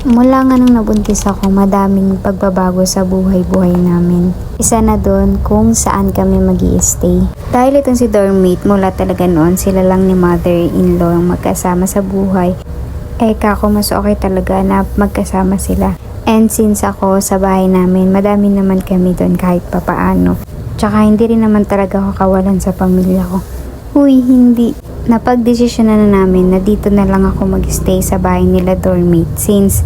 Mula nga nung nabuntis ako, madaming pagbabago sa buhay-buhay namin. Isa na doon kung saan kami mag stay Dahil itong si dormmate, mula talaga noon, sila lang ni mother-in-law ang magkasama sa buhay. Eh, kako mas okay talaga na magkasama sila. And since ako sa bahay namin, madami naman kami doon kahit papaano. Tsaka hindi rin naman talaga ako kawalan sa pamilya ko. Uy, hindi. Napagdesisyon na, na namin na dito na lang ako magstay sa bahay nila dormmate since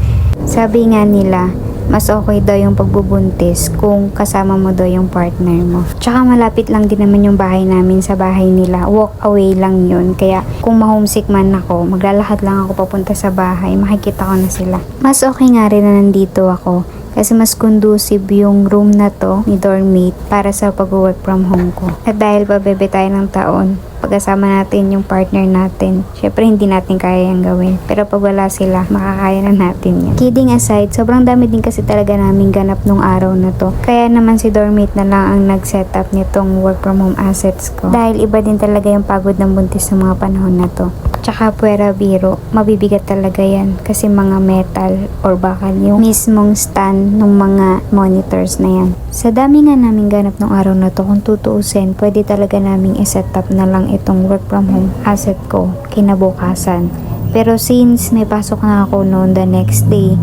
sabi nga nila mas okay daw yung pagbubuntis kung kasama mo daw yung partner mo. Tsaka malapit lang din naman yung bahay namin sa bahay nila. Walk away lang yun. Kaya kung ma-homesick man ako, maglalakad lang ako papunta sa bahay. Makikita ko na sila. Mas okay nga rin na nandito ako kasi mas conducive yung room na to ni dormmate para sa pag-work from home ko. At dahil pa bebe tayo ng taon, pagkasama natin yung partner natin, syempre hindi natin kaya yung gawin. Pero pag wala sila, makakaya na natin yan. Kidding aside, sobrang dami din kasi talaga namin ganap nung araw na to. Kaya naman si dormmate na lang ang nag-setup nitong work from home assets ko. Dahil iba din talaga yung pagod ng buntis sa mga panahon na to. Tsaka puwera biro, mabibigat talaga yan kasi mga metal or bakal yung mismong stand ng mga monitors na yan. Sa dami nga namin ganap ng araw na to, kung tutuusin, pwede talaga naming iset up na lang itong work from home asset ko kinabukasan. Pero since may pasok na ako noon the next day,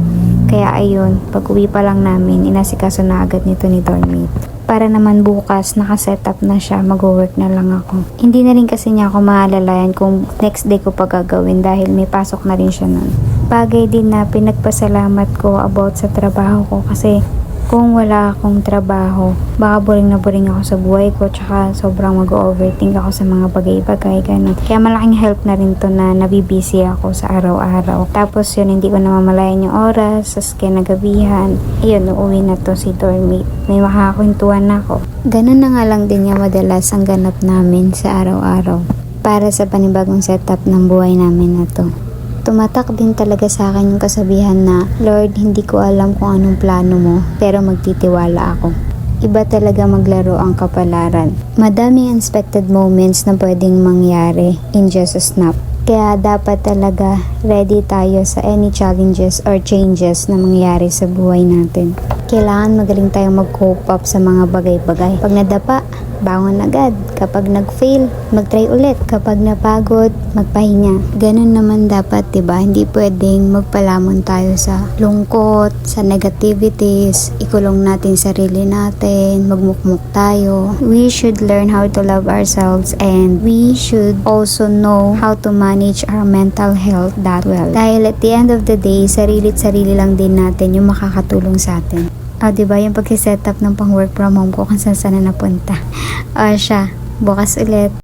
kaya ayun, pag uwi pa lang namin, inasikaso na agad nito ni dormmate para naman bukas nakasetup na siya, mag-work na lang ako. Hindi na rin kasi niya ako maalalayan kung next day ko pa gagawin dahil may pasok na rin siya nun. Bagay din na pinagpasalamat ko about sa trabaho ko kasi kung wala akong trabaho, baka boring na boring ako sa buhay ko tsaka sobrang mag-overthink ako sa mga bagay-bagay, ganun. Kaya malaking help na rin to na nabibisi ako sa araw-araw. Tapos yun, hindi ko namamalayan yung oras, sa kinagabihan. Ayun, uuwi na to si dormmate. May makakakwentuhan na ako. Ganun na nga lang din yung madalas ang ganap namin sa araw-araw para sa panibagong setup ng buhay namin na to tumatak din talaga sa akin yung kasabihan na, Lord, hindi ko alam kung anong plano mo, pero magtitiwala ako. Iba talaga maglaro ang kapalaran. Madaming unexpected moments na pwedeng mangyari in just a snap. Kaya dapat talaga ready tayo sa any challenges or changes na mangyayari sa buhay natin. Kailangan magaling tayong mag-cope up sa mga bagay-bagay. Pag nadapa, bangon agad. Kapag nag-fail, mag-try ulit. Kapag napagod, magpahinga. Ganun naman dapat, ba? Hindi pwedeng magpalamon tayo sa lungkot, sa negativities, ikulong natin sarili natin, magmukmuk tayo. We should learn how to love ourselves and we should also know how to manage our mental health that well. Dahil at the end of the day, sarili't sarili lang din natin yung makakatulong sa atin. Ah, 'di ba yung pag-set up ng pang work from home ko kung saan saan na napunta. Ah, siya, bukas ulit.